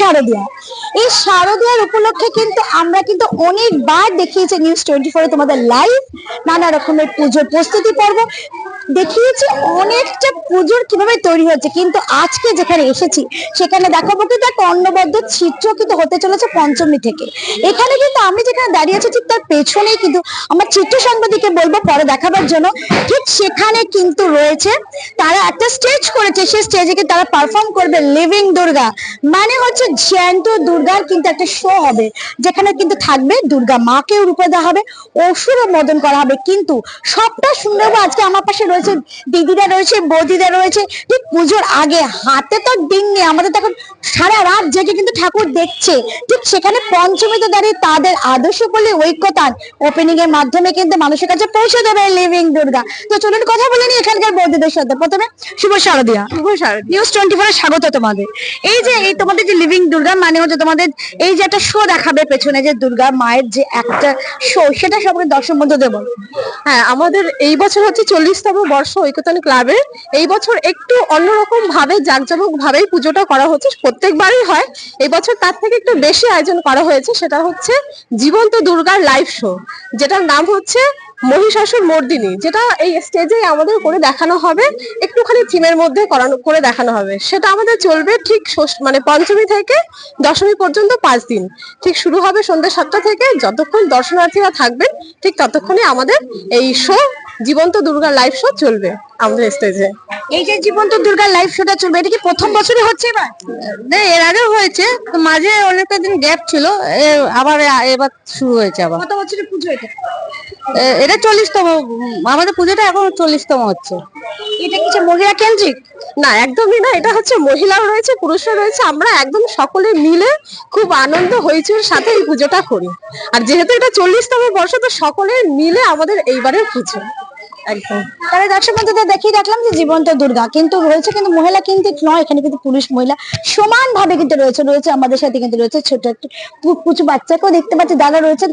শারদিয়া। এই শারদিয়ার উপলক্ষে কিন্তু আমরা কিন্তু অনেকবার দেখিয়েছি নিউজ টোয়েন্টি ফোরে তোমাদের লাইভ নানা রকমের পুজোর প্রস্তুতি পর্ব। দেখিয়েছি অনেকটা পুজোর কীভাবে তৈরি হচ্ছে। কিন্তু আজকে যেখানে এসেছি, সেখানে দেখাবো কিন্তু একটা অন্নবদ্ধ চিত্র কিন্তু হতে চলেছে পঞ্চমী থেকে। এখানে কিন্তু আমি যেখানে দাঁড়িয়ে আছি, ঠিক তার পেছনেই কিন্তু আমার চিত্র সাংবাদিককে বলব, পরে দেখাবার জন্য। ঠিক সেখানে কিন্তু রয়েছে, তারা একটা স্টেজ করেছে। সেই স্টেজে কিন্তু তারা পারফর্ম করবে লিভিং দুর্গা। মানে হচ্ছে জ্যান্ত দুর্গার কিন্তু একটা শো হবে যেখানে কিন্তু থাকবে দুর্গা মাকেও রূপে দেওয়া হবে অসুরও মদন করা হবে। কিন্তু সবটা শুনে নেব আজকে আমার পাশে রয়েছে দিদিরা রয়েছে বৌদিরা রয়েছে ঠিক পুজোর আগে। হাতে তো দিন নেই আমাদের তখন সারা রাত জেগে কিন্তু ঠাকুর দেখছে। ঠিক সেখানে পঞ্চমীতে দাঁড়িয়ে তাদের আদর্শ বলে ঐক্যতান ওপেনিং এর মাধ্যমে কিন্তু মানুষের কাছে পৌঁছে দেবে লিভিং দুর্গা। তো চলুন কথা বলে নি এখানকার বৌদিদের সাথে। প্রথমে শুভ শারদিয়া। শুভ শারদিয়া। নিউজ টোয়েন্টি ফোরে স্বাগত তোমাদের। এই যে এই তোমাদের যে লিভিং দুর্গা মানে হচ্ছে তোমাদের এই যে একটা শো দেখাবে পেছনে যে দুর্গা মায়ের যে একটা শো সেটা সবাই দর্শক বন্ধুদের বল। হ্যাঁ আমাদের এই বছর হচ্ছে চল্লিশতম বর্ষ ঐকতান ক্লাবের এই বছর একটু অন্যরকম ভাবে, জাঁকজমক ভাবেই পুজোটা করা হচ্ছে। প্রত্যেকবারই হয়। এই বছর তার থেকে একটু বেশি আয়োজন করা হয়েছে, সেটা হচ্ছে জীবন্ত দুর্গার লাইভ শো যেটার নাম হচ্ছে মহিষাসুর মর্দিনী, যেটা এই স্টেজে আমাদের করে দেখানো হবে, একটুখানি থিমের মধ্যে করানো, করে দেখানো হবে। সেটা আমাদের চলবে ঠিক মানে পঞ্চমী থেকে দশমী পর্যন্ত পাঁচ দিন। ঠিক শুরু হবে সন্ধ্যা সাতটা থেকে, যতক্ষণ দর্শনার্থীরা থাকবেন ঠিক ততক্ষণই আমাদের এই শো জীবন্ত দুর্গা লাইভ শো চলবে। আমাদের স্টেজে এই যে জীবন্ত দুর্গার লাইভ শোটা চলবে এটা কি প্রথম বছরই হচ্ছে এবার? না এর আগেও হয়েছে তো মাঝে অনেকটা দিন গ্যাপ ছিল এ- আবার এবার শুরু হয়েছে আবার। কত বছরের পুজো এটা? এ- এটা চল্লিশতম আমাদের পুজোটা এখন চল্লিশতম হচ্ছে। এটা কিছু মহিলা কেন্দ্রিক? না একদমই না এটা হচ্ছে মহিলাও রয়েছে পুরুষরা রয়েছে আমরা একদম সকলে মিলে খুব আনন্দ হইচুর সাথে এই পুজোটা করি। আর যেহেতু এটা চল্লিশতম বর্ষ তো সকলে মিলে আমাদের এইবারের পুজো। জীবন্ত দুর্গা আমাদের সাথে একটা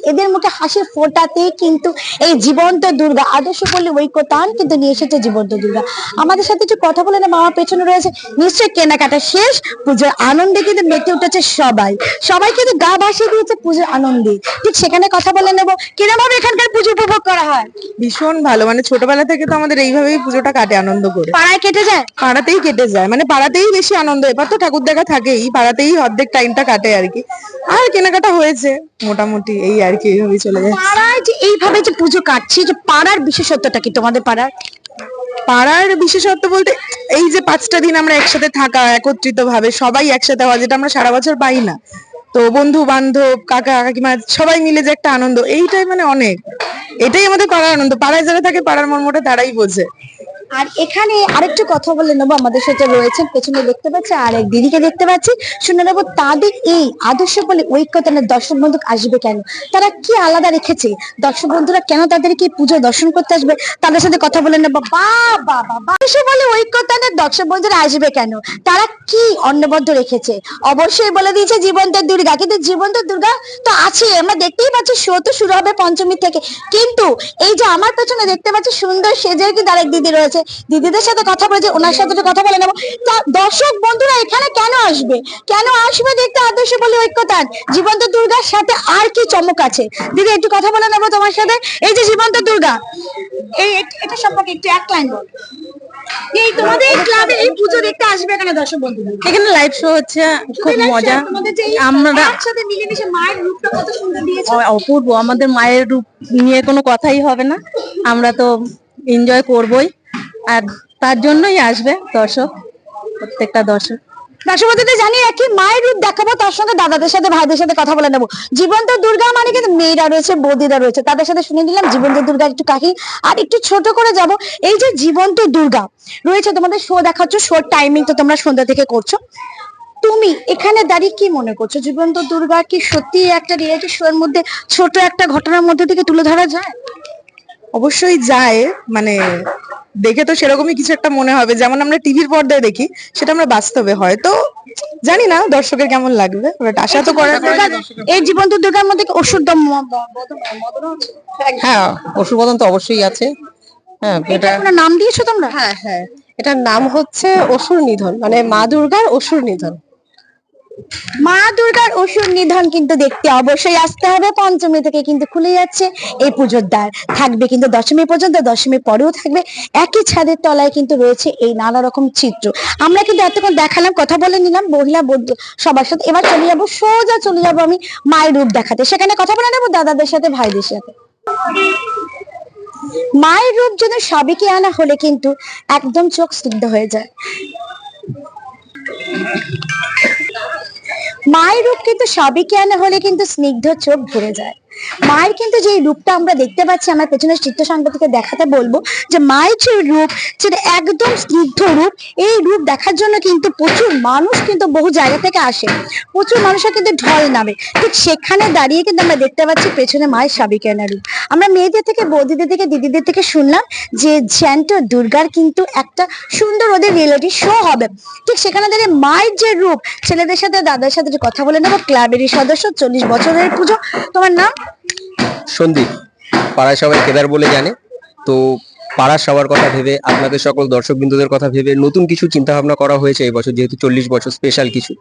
এদের মুখে ফোটাতে কিন্তু এই জীবন্ত দুর্গা, আদর্শ বললে ঐক্যতান কিন্তু নিয়ে এসেছে জীবন্ত দুর্গা। আমাদের সাথে একটু কথা বলে না মামা পেছনে রয়েছে নিশ্চয়ই কেনাকাটা শেষ, পুজোর আনন্দে কিন্তু মেতে উঠেছে সবাই। সবাই কিন্তু গা ভাসিয়ে দিয়েছে পুজোর আনন্দে। ঠিক সেখানে কথা বলে নেব কিরম ভাবে এখানকার পুজো উপভোগ করা হয়? ভীষণ ভালো মানে ছোটবেলা থেকে তো আমাদের এইভাবেই পুজোটা কাটে আনন্দ করে। পাড়ায় কেটে যায়? পাড়াতেই কেটে যায় মানে পাড়াতেই বেশি আনন্দ এবার তো ঠাকুর দেখা থাকেই পাড়াতেই অর্ধেক টাইমটা কাটে আর কি। আর কেনাকাটা হয়েছে মোটামুটি এই আর কি এইভাবেই চলে যায়। পাড়ায় যে এইভাবে যে পুজো কাটছে যে পাড়ার বিশেষত্বটা কি তোমাদের পাড়ার? পাড়ার বিশেষত্ব বলতে এই যে পাঁচটা দিন আমরা একসাথে থাকা একত্রিত ভাবে সবাই একসাথে হওয়া যেটা আমরা সারা বছর পাই না তো বন্ধু, বান্ধব, কাকা, কাকিমা, সবাই মিলে যে একটা আনন্দ, এইটাই মানে অনেক। এটাই আমাদের পাড়ার আনন্দ, পাড়ায় যারা থাকে, পাড়ার মর্মটা তারাই বোঝে। আর এখানে আরেকটু কথা বলে নেব, আমাদের সাথে রয়েছে পেছনে দেখতে পাচ্ছি, আর এক দিদিকে দেখতে পাচ্ছি। শুনে নেব তাদের এই আদর্শ বলে ঐক্যতানের দর্শক বন্ধু আসবে কেন? তারা কি আলাদা রেখেছে? দর্শক বন্ধুরা কেন তাদেরকে পুজো দর্শন করতে আসবে? তাদের সাথে কথা বলে নেব। বা বা বা। বলে ঐক্যতানের দর্শক বন্ধুরা আসবে কেন? তারা কি অন্নবদ্ধ রেখেছে? অবশ্যই বলে দিয়েছে, জীবন্ত দুর্গা। কিন্তু জীবন্ত দুর্গা তো আছে, আমরা দেখতেই পাচ্ছি, শো তো শুরু হবে পঞ্চমী থেকে। কিন্তু এই যে আমার পেছনে দেখতে পাচ্ছি, সুন্দর সেজে কিন্তু আরেক দিদি রয়েছে। দিদিদের সাথে কথা বলেছে ওনার সাথে কথা বলে নেব। তা দর্শক বন্ধুরা এখানে কেন আসবে? কেন আসবে দেখতে আদর্শ বলে ঐক্যতান জীবন্ত দুর্গার সাথে আর কি চমক আছে? দিদি একটু কথা বলে নেব তোমার সাথে? এই যে জীবন্ত দুর্গা এই এট- সম্পর্কে একটু এক লাইন বল। এই তোমাদের এই ক্লাবে এই পুজো দেখতে আসবে কেন দর্শক বন্ধুরা? এখানে লাইভ শো হচ্ছে খুব মজা। আমরা একসাথে মিলেমিশে মায়ের রূপটা কত সুন্দর দিয়েছে। অপূর্ব। আমাদের মায়ের রূপ নিয়ে কোনো কথাই হবে না। আমরা তো এনজয় করবই। আর তার জন্যই আসবে দর্শক প্রত্যেকটা দর্শক। দর্শকদের জানিয়ে রাখি মায়ের রূপ দেখাবো তার সঙ্গে দাদাদের সাথে ভাইদের সাথে কথা বলে নেব। জীবন্ত দুর্গা মানে কিন্তু মেয়েরা রয়েছে বৌদিরা রয়েছে। তাদের সাথে শুনে নিলাম জীবন্ত দুর্গা একটু কাকি আর একটু ছোট করে যাব। এই যে জীবন্ত দুর্গা রয়েছে তোমাদের শো দেখাচ্ছ শোর টাইমিং তো তোমরা সন্ধ্যা থেকে করছ। তুমি এখানে দাঁড়িয়ে কি মনে করছ? জীবন্ত দুর্গা কি সত্যি একটা রিয়েলিটি শো এর মধ্যে ছোট একটা ঘটনার মধ্যে থেকে তুলে ধরা যায়? অবশ্যই যায় মানে দেখে তো সেরকমই কিছু একটা মনে হবে। যেমন আমরা টিভির পর্দায় দেখি সেটা আমরা বাস্তবে হয়তো জানি না দর্শকের কেমন লাগবে বাট আশা তো করার এই জীবন্ত দুর্গার মধ্যে কি ওষুধ? হ্যাঁ পশুপালন তো অবশ্যই আছে। হ্যাঁ এটা আপনার নাম দিয়েছ তোমরা? হ্যাঁ হ্যাঁ। এটার নাম হচ্ছে অসুর নিধন মানে মা দুর্গার অসুর নিধন। মা দুর্গার অসুর নিধন কিন্তু দেখতে অবশ্যই আসতে হবে। পঞ্চমী থেকে কিন্তু খুলে যাচ্ছে এই পুজোর দ্বার। থাকবে কিন্তু দশমী পর্যন্ত দশমী পরেও থাকবে। একই ছাদের তলায় কিন্তু রয়েছে এই নানা রকম চিত্র। আমরা কিন্তু এতক্ষণ দেখালাম, কথা বলে নিলাম। মহিলা সবার সাথে। এবার চলে যাব, সোজা চলে যাব আমি মায়ের রূপ দেখাতে। সেখানে কথা বলে নেব দাদাদের সাথে, ভাইদের সাথে। মায়ের রূপ যেন সাবিকে আনা হলে কিন্তু একদম চোখ স্নিগ্ধ হয়ে যায়। মায়ের রূপ কিন্তু সবই আনা হলে কিন্তু স্নিগ্ধ চোখ ভরে যায়? মায়ের কিন্তু যে রূপটা আমরা দেখতে পাচ্ছি, আমার পেছনে চিত্র সাংবাদিকে দেখাতে বলব যে মায়ের যে রূপ সেটা একদম স্নিগ্ধ রূপ, এই রূপ দেখার জন্য কিন্তু প্রচুর মানুষ কিন্তু বহু জায়গা থেকে আসে। প্রচুর মানুষের কিন্তু ঢল নামে। ঠিক সেখানে দাঁড়িয়ে কিন্তু আমরা দেখতে পাচ্ছি পেছনে মায়ের সাবিকে আনা রূপ। আমরা মেয়েদের থেকে, বৌদিদের থেকে, দিদিদের থেকে শুনলাম যে জ্যান্ত দুর্গার কিন্তু একটা সুন্দর ওদের রিয়েলিটি শো হবে। ঠিক সেখানে দাঁড়িয়ে মায়ের যে রূপ, ছেলেদের সাথে, দাদার সাথে যে কথা বলে নেব, ক্লাবেরই সদস্য, চল্লিশ বছরের পুজো। তোমার নাম? সন্দীপ, পাড়ায় সবাই কেদার বলে জানে। তো পাড়ার সবার কথা ভেবে, আপনাদের সকল দর্শক বিন্দুদের কথা ভেবে নতুন কিছু চিন্তা ভাবনা করা হয়েছে এই বছর, যেহেতু চল্লিশ বছর স্পেশাল কিছু।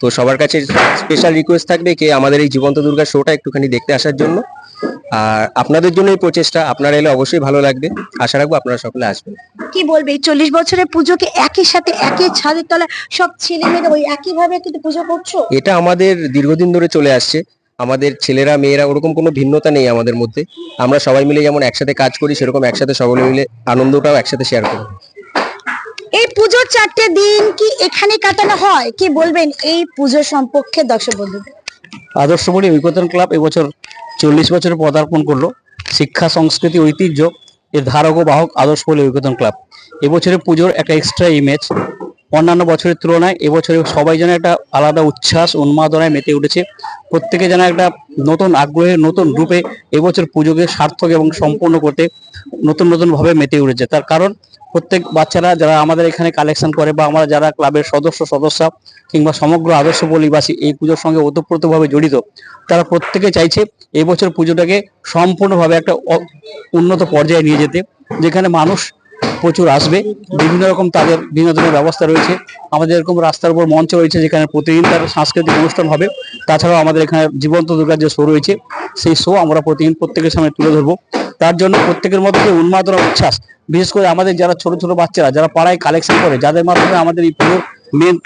তো সবার কাছে স্পেশাল রিকোয়েস্ট থাকবে কে আমাদের এই জীবন্ত দুর্গা শোটা একটুখানি দেখতে আসার জন্য। আর আপনাদের জন্য এই প্রচেষ্টা আপনারা এলে অবশ্যই ভালো লাগবে। আশা রাখব আপনারা সকলে আসবেন। কি বলবে এই চল্লিশ বছরের পুজোকে একই সাথে একই ছাদের তলায় সব ছেলে মেয়েরা ওই একই ভাবে কিন্তু পুজো করছ? এটা আমাদের দীর্ঘদিন ধরে চলে আসছে। আমাদের ছেলেরা মেয়েরা ওরকম কোনো ভিন্নতা নেই আমাদের মধ্যে। আমরা সবাই মিলে যেমন একসাথে কাজ করি সেরকম একসাথে সকলে মিলে আনন্দটাও একসাথে শেয়ার করি। এই পুজোর চারটে দিন কি এখানে কাটানো হয়? কি বলবেন এই পুজো সম্পর্কে দর্শক বন্ধুদের? আদর্শবাড়ি ঐকতন ক্লাব এবছর চল্লিশ বছরে পদার্পণ করল। শিক্ষা, সংস্কৃতি, ঐতিহ্য, এর ধারক ও বাহক আদর্শ বলে ঐকতন ক্লাব। এবছরে পুজোর একটা এক্সট্রা ইমেজ অন্যান্য বছরের তুলনায় এবছরে সবাই যেন একটা আলাদা উচ্ছ্বাস, উন্মাদনায় মেতে উঠেছে। প্রত্যেকে যেন একটা নতুন আগ্রহের নতুন রূপে এবছর পুজোকে সার্থক এবং সম্পূর্ণ করতে নতুন নতুন ভাবে মেতে উঠেছে। তার কারণ, প্রত্যেক বাচ্চারা যারা আমাদের এখানে কালেকশন করে বা আমরা যারা ক্লাবের সদস্য সদস্য কিংবা সমগ্র আদর্শ পল্লীবাসী এই পুজোর সঙ্গে ওতপ্রোতভাবে জড়িত, তারা প্রত্যেকে চাইছে এবছর পুজোটাকে সম্পূর্ণভাবে একটা উন্নত পর্যায়ে নিয়ে যেতে, যেখানে মানুষ প্রচুর আসবে। বিভিন্ন রকম তাদের বিনোদনের ব্যবস্থা রয়েছে। আমাদের এরকম রাস্তার উপর মঞ্চ রয়েছে, যেখানে প্রতিদিন তার সাংস্কৃতিক অনুষ্ঠান হবে। তাছাড়াও আমাদের এখানে জীবন্ত দুর্গার যে শো রয়েছে, সেই শো আমরা প্রতিদিন প্রত্যেকের সামনে তুলে ধরবো। তার জন্য প্রত্যেকের মধ্যে উন্মাদনা উচ্ছ্বাস, বিশেষ করে আমাদের যারা ছোট ছোট বাচ্চারা, যারা পাড়ায় কালেকশন করে, যাদের মাধ্যমে আমাদের এই পুজোর মেন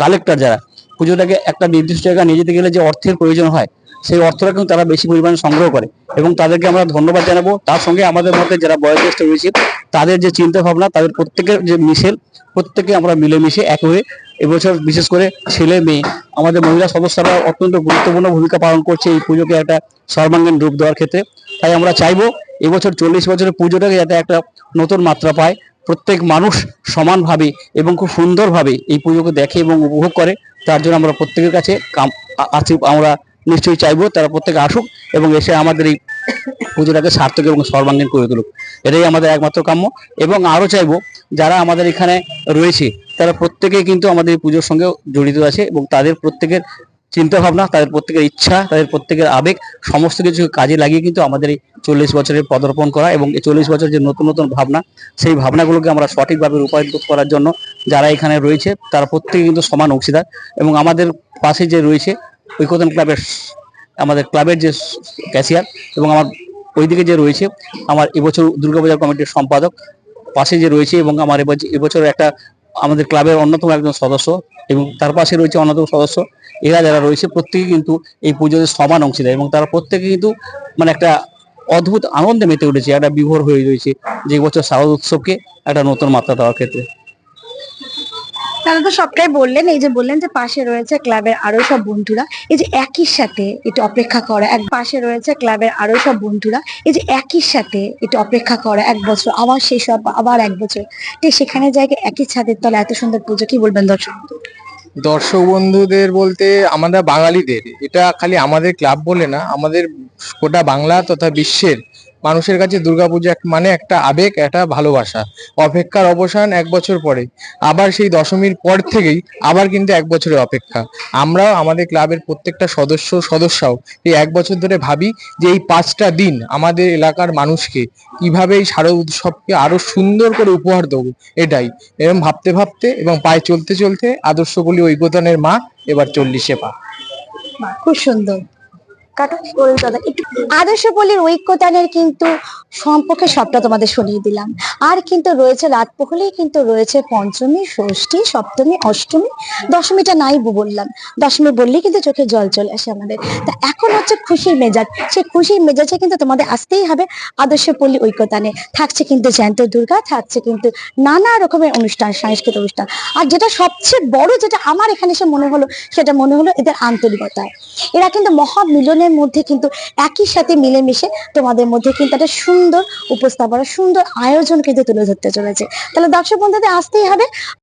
কালেক্টর যারা, পুজোটাকে একটা নির্দিষ্ট জায়গায় নিয়ে যেতে গেলে যে অর্থের প্রয়োজন হয় সেই অর্থটা কিন্তু তারা বেশি পরিমাণে সংগ্রহ করে। এবং তাদেরকে আমরা ধন্যবাদ জানাব। তার সঙ্গে আমাদের মধ্যে যারা বয়োজ্যেষ্ঠ রয়েছে, তাদের যে চিন্তা ভাবনা তাদের প্রত্যেকের যে মিশেল, প্রত্যেকে আমরা মিলেমিশে এক হয়ে এবছর বিশেষ করে ছেলে মেয়ে, আমাদের মহিলা সদস্যরা অত্যন্ত গুরুত্বপূর্ণ ভূমিকা পালন করছে এই পুজোকে একটা সর্বাঙ্গীন রূপ দেওয়ার ক্ষেত্রে। তাই আমরা চাইব এবছর চল্লিশ বছরের পুজোটাকে যাতে একটা নতুন মাত্রা পায়। প্রত্যেক মানুষ সমানভাবে এবং খুব সুন্দরভাবে এই পুজোকে দেখে এবং উপভোগ করে। তার জন্য আমরা প্রত্যেকের কাছে আমরা নিশ্চয়ই চাইব তারা প্রত্যেকে আসুক এবং এসে আমাদের এই পুজোটাকে সার্থক এবং সর্বাঙ্গীন করে তুলুক। এটাই আমাদের একমাত্র কাম্য এবং আরও চাইব যারা আমাদের এখানে রয়েছে, তারা প্রত্যেকেই কিন্তু আমাদের এই পুজোর সঙ্গে জড়িত আছে এবং তাদের প্রত্যেকের চিন্তাভাবনা, তাদের প্রত্যেকের ইচ্ছা, তাদের প্রত্যেকের আবেগ, সমস্ত কিছু কাজে লাগিয়ে কিন্তু আমাদের এই চল্লিশ বছরের পদার্পণ করা এবং এই চল্লিশ বছর যে নতুন নতুন ভাবনা, সেই ভাবনাগুলোকে আমরা সঠিকভাবে রূপায়িত করার জন্য যারা এখানে রয়েছে, তারা প্রত্যেকে কিন্তু সমান অংশীদার এবং আমাদের পাশে যে রয়েছে ঐকতন ক্লাবের আমাদের ক্লাবের যে ক্যাশিয়ার এবং আমার ওইদিকে যে রয়েছে, আমার এবছর দুর্গাপূজা কমিটির সম্পাদক পাশে যে রয়েছে এবং আমার এবছর একটা আমাদের ক্লাবের অন্যতম একজন সদস্য এবং তার পাশে রয়েছে অন্যতম সদস্য। এরা যারা রয়েছে প্রত্যেকে কিন্তু এই পুজোতে সমান অংশীদার এবং তারা প্রত্যেকে কিন্তু মানে একটা অদ্ভুত আনন্দে মেতে উঠেছে, একটা বিভোর হয়ে রয়েছে যে বছর শারদ উৎসবকে একটা নতুন মাত্রা দেওয়ার ক্ষেত্রে। তারা তো সবটাই বললেন, এই যে বললেন যে পাশে রয়েছে ক্লাবের আরও সব বন্ধুরা, এই যে একই সাথে এটা অপেক্ষা করা, এক পাশে রয়েছে ক্লাবের আরও সব বন্ধুরা, এই যে একই সাথে এটা অপেক্ষা করা, এক বছর, আবার শেষ হওয়া আবার এক বছর, ঠিক সেখানে জায়গায় একই ছাদের তলে এত সুন্দর পুজো, কি বলবেন দর্শক? দর্শক বন্ধুদের বলতে আমাদের বাঙালিদের, এটা খালি আমাদের ক্লাব বলে না, আমাদের গোটা বাংলা তথা বিশ্বের মানুষের কাছে দুর্গাপূজা মানে একটা আবেগ, একটা ভালোবাসা। অপেক্ষার অবসান এক বছর পরে। আবার সেই দশমীর পর থেকেই আবার কিন্তু এক বছরের অপেক্ষা। আমরাও আমাদের ক্লাবের প্রত্যেকটা সদস্য, সদস্যও এই এক বছর ধরে ভাবি যে এই পাঁচটা দিন আমাদের এলাকার মানুষকে কীভাবে এই শারদ উৎসবকে আরও সুন্দর করে উপহার দেবো, এটাই। এরকম ভাবতে ভাবতে এবং পায়ে চলতে চলতে আদর্শ বলি ঐকতানের মা এবার চল্লিশে পা। খুব সুন্দর। আদর্শ পল্লীর ঐক্যতানের কিন্তু সম্পর্কে সবটা তোমাদের শুনিয়ে দিলাম। আর কিন্তু রয়েছে রাত কিন্তু রয়েছে পঞ্চমী, ষষ্ঠী, সপ্তমী, অষ্টমী, দশমীটা নাই বললাম। দশমী বললেই কিন্তু চোখে জল চলে আসে আমাদের। তা এখন হচ্ছে খুশির মেজাজ। সেই খুশির মেজাজে কিন্তু তোমাদের আসতেই হবে আদর্শ পল্লী ঐক্যতানে। থাকছে কিন্তু জ্যান্ত দুর্গা, থাকছে কিন্তু নানা রকমের অনুষ্ঠান, সাংস্কৃতিক অনুষ্ঠান। আর যেটা সবচেয়ে বড়, যেটা আমার এখানে এসে মনে হলো, সেটা মনে হলো এদের আন্তরিকতায় এরা কিন্তু মহামিলনের মধ্যে কিন্তু একই সাথে মিলেমিশে তোমাদের মধ্যে কিন্তু একটা সুন্দর উপস্থাপনা, সুন্দর আয়োজন কিন্তু তুলে ধরতে চলেছে। তাহলে দর্শক বন্ধুদের আসতেই হবে।